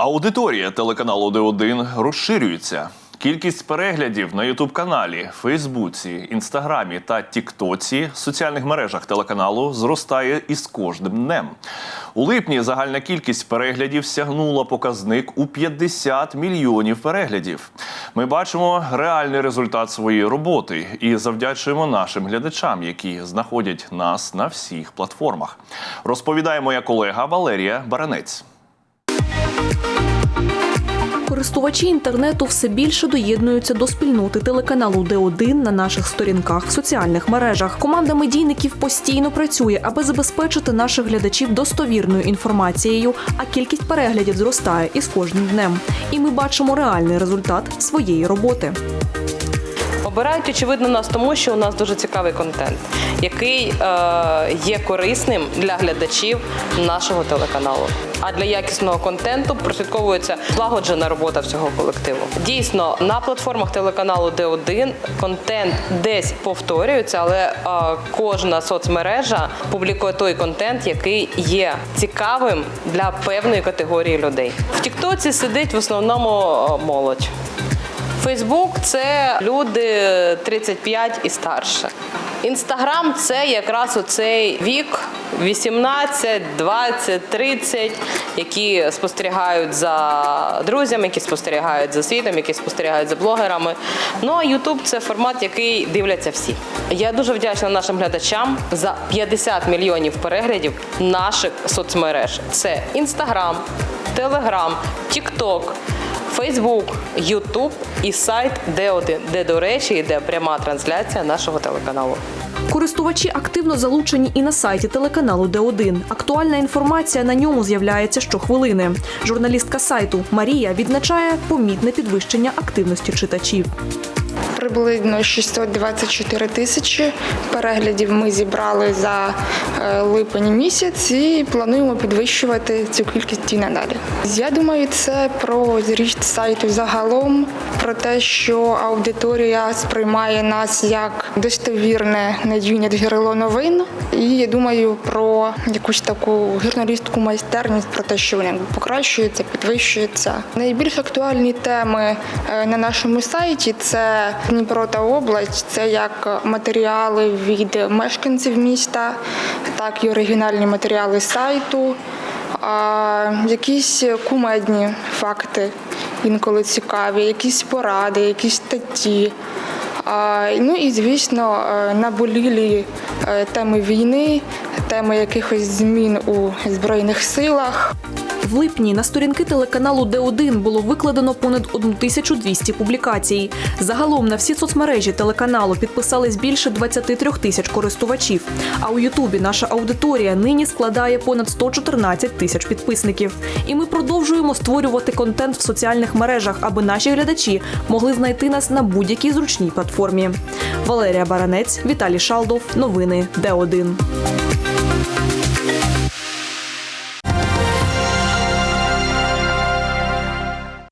Аудиторія телеканалу Д1 розширюється. Кількість переглядів на Ютуб каналі, Фейсбуці, Інстаграмі та Тіктоці соціальних мережах телеканалу зростає із кожним днем. У липні загальна кількість переглядів сягнула показник у 50 мільйонів переглядів. Ми бачимо реальний результат своєї роботи і завдячуємо нашим глядачам, які знаходять нас на всіх платформах. Розповідає моя колега Валерія Баранець. Користувачі інтернету все більше доєднуються до спільноти телеканалу Д1 на наших сторінках в соціальних мережах. Команда медійників постійно працює, аби забезпечити наших глядачів достовірною інформацією, а кількість переглядів зростає із кожним днем. І ми бачимо реальний результат своєї роботи. Обирають очевидно нас тому, що у нас дуже цікавий контент, який е, є корисним для глядачів нашого телеканалу. А для якісного контенту прослідковується злагоджена робота всього колективу. Дійсно, на платформах телеканалу Д1 контент десь повторюється, але е, кожна соцмережа публікує той контент, який є цікавим для певної категорії людей. В Тіктоці сидить в основному е, молодь. Фейсбук це люди 35 і старше. Інстаграм це якраз оцей вік 18, 20, 30, які спостерігають за друзями, які спостерігають за світом, які спостерігають за блогерами. Ну а Ютуб це формат, який дивляться всі. Я дуже вдячна нашим глядачам за 50 мільйонів переглядів наших соцмереж. Це Інстаграм, Телеграм, Тікток. Фейсбук, Ютуб і сайт Д1, де, до речі, йде пряма трансляція нашого телеканалу. Користувачі активно залучені і на сайті телеканалу Д1. Актуальна інформація на ньому з'являється щохвилини. Журналістка сайту Марія відзначає помітне підвищення активності читачів. Приблизно 624 тисячі переглядів ми зібрали за е, липень місяць і плануємо підвищувати цю кількість і надалі. Я думаю, це про зріст сайту загалом, про те, що аудиторія сприймає нас як достовірне надійне джерело новин. І я думаю про якусь таку журналістську майстерність, про те, що вони покращуються, підвищуються. Найбільш актуальні теми е, на нашому сайті це Дніпро та область, це як матеріали від мешканців міста, так і оригінальні матеріали сайту, якісь кумедні факти, інколи цікаві, якісь поради, якісь статті. Ну і звісно, е, наболілі е, теми війни, теми якихось змін у збройних силах. В липні на сторінки телеканалу Д1 було викладено понад 1200 публікацій. Загалом на всі соцмережі телеканалу підписались більше 23 тисяч користувачів. А у Ютубі наша аудиторія нині складає понад 114 тисяч підписників. І ми продовжуємо створювати контент в соціальних мережах, аби наші глядачі могли знайти нас на будь-якій зручній платформі. Валерія Баранець, Віталій Шалдов. Новини Д1.